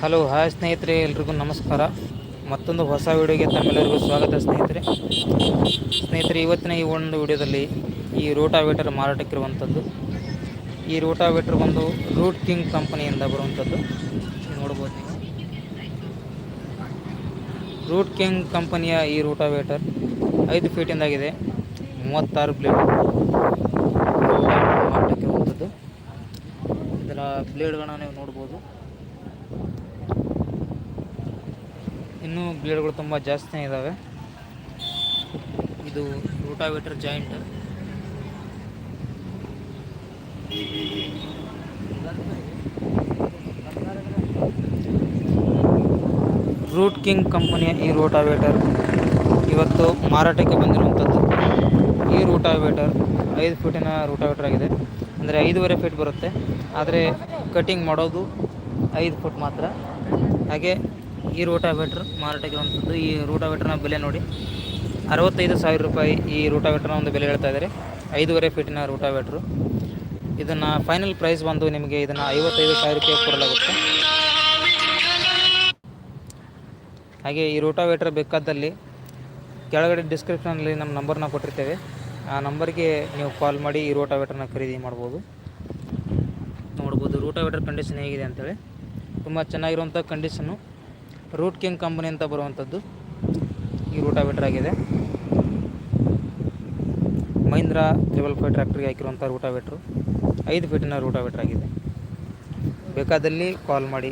Hello, hi ಸ್ನೇಹಿತರೆ, ಎಲ್ರಿಗೂ ನಮಸ್ಕಾರ. ಮತ್ತೊಂದು ಹೊಸ ವಿಡಿಯೋಗೆ ತಮ್ಮೆಲ್ಲರಿಗೂ ಸ್ವಾಗತ ಸ್ನೇಹಿತರೆ. ಸ್ನೇಹಿತರೆ, ಇವತ್ತಿನ ಈ ಒಂದು ವಿಡಿಯೋದಲ್ಲಿ ಈ ರೋಟಾವೇಟರ್ ಮಾರಾಟಕ್ಕಿರುವಂಥದ್ದು. ಈ ರೋಟಾವೇಟರ್ ಒಂದು ರೂಟ್ ಕಿಂಗ್ ಕಂಪನಿಯಿಂದ ಬರುವಂಥದ್ದು. ನೋಡ್ಬೋದು ನೀವು. ರೂಟ್ ಕಿಂಗ್ ಕಂಪನಿಯ ಈ ರೋಟಾವೇಟರ್ ಐದು ಫೀಟಿಂದಾಗಿದೆ ಮೂವತ್ತಾರು ಬ್ಲೇಡ್ ಮಾರಾಟಕ್ಕಿರುವಂಥದ್ದು. ಇದರ ಬ್ಲೇಡ್ಗಳನ್ನ ನೀವು ನೋಡ್ಬೋದು. ಇನ್ನೂ ಬ್ಲೇಡ್ಗಳು ತುಂಬ ಜಾಸ್ತಿ ಇದ್ದಾವೆ ಇದು ರೋಟಾವೇಟರ್ ಜಾಯಿಂಟ್. ರೂಟ್ ಕಿಂಗ್ ಕಂಪನಿಯ ಈ ರೋಟಾವೇಟರ್ ಇವತ್ತು ಮಾರಾಟಕ್ಕೆ ಬಂದಿರುವಂಥದ್ದು. ಈ ರೋಟಾವೇಟರ್ ಐದು ಫೀಟಿನ ರೋಟಾವೇಟರ್ ಆಗಿದೆ. ಅಂದರೆ ಐದೂವರೆ ಫೀಟ್ ಬರುತ್ತೆ. ಆದರೆ ಕಟಿಂಗ್ ಮಾಡೋದು ಐದು ಫುಟ್ ಮಾತ್ರ. ಹಾಗೆ ಈ ರೋಟಾವೇಟ್ರ್ ಮಾರಾಟಕ್ಕೆ ಬಂದದ್ದು. ಈ ರೂಟಾವೇಟ್ರ್ನ ಬೆಲೆ ನೋಡಿ. ಅರವತ್ತೈದು ಸಾವಿರ ರೂಪಾಯಿ ಈ ರೂಟಾವೇಟ್ರ್ನ ಒಂದು ಬೆಲೆ ಹೇಳ್ತಾ ಇದ್ದಾರೆ. ಐದುವರೆ ಫೀಟಿನ ರೋಟಾವೇಟ್ರು. ಇದನ್ನು ಫೈನಲ್ ಪ್ರೈಸ್ ಬಂದು ನಿಮಗೆ ಇದನ್ನು ಐವತ್ತೈದು ಸಾವಿರ ರೂಪಾಯಿ ಕೊಡಲಾಗುತ್ತೆ. ಹಾಗೆ ಈ ರೂಟಾವೇಟ್ರ್ ಬೇಕಾದಲ್ಲಿ ಕೆಳಗಡೆ ಡಿಸ್ಕ್ರಿಪ್ಷನಲ್ಲಿ ನಮ್ಮ ನಂಬರ್ನ ಕೊಟ್ಟಿರ್ತೇವೆ. ಆ ನಂಬರ್ಗೆ ನೀವು ಕಾಲ್ ಮಾಡಿ ಈ ರೂಟಾವೇಟ್ರನ್ನ ಖರೀದಿ ಮಾಡ್ಬೋದು. ನೋಡ್ಬೋದು ರೋಟಾವೇಟರ್ ಕಂಡೀಷನ್ ಹೇಗಿದೆ ಅಂತೇಳಿ. ತುಂಬ ಚೆನ್ನಾಗಿರುವಂಥ ಕಂಡೀಷನ್ನು ರೂಟ್ ಕಿಂಗ್ ಕಂಪನಿ ಅಂತ ಬರುವಂಥದ್ದು. ಈ ರೋಟಾವೇಟರ್ ಆಗಿದೆ. ಮಹೀಂದ್ರ ತ್ರಿಬಲ್ ಫೈವ್ ಟ್ರ್ಯಾಕ್ಟ್ರಿಗೆ ಹಾಕಿರುವಂಥ ರೋಟಾವೇಟ್ರು ಐದು ಫೀಟಿನ ರೋಟಾವೇಟರ್ ಆಗಿದೆ. ಬೇಕಾದಲ್ಲಿ ಕಾಲ್ ಮಾಡಿ.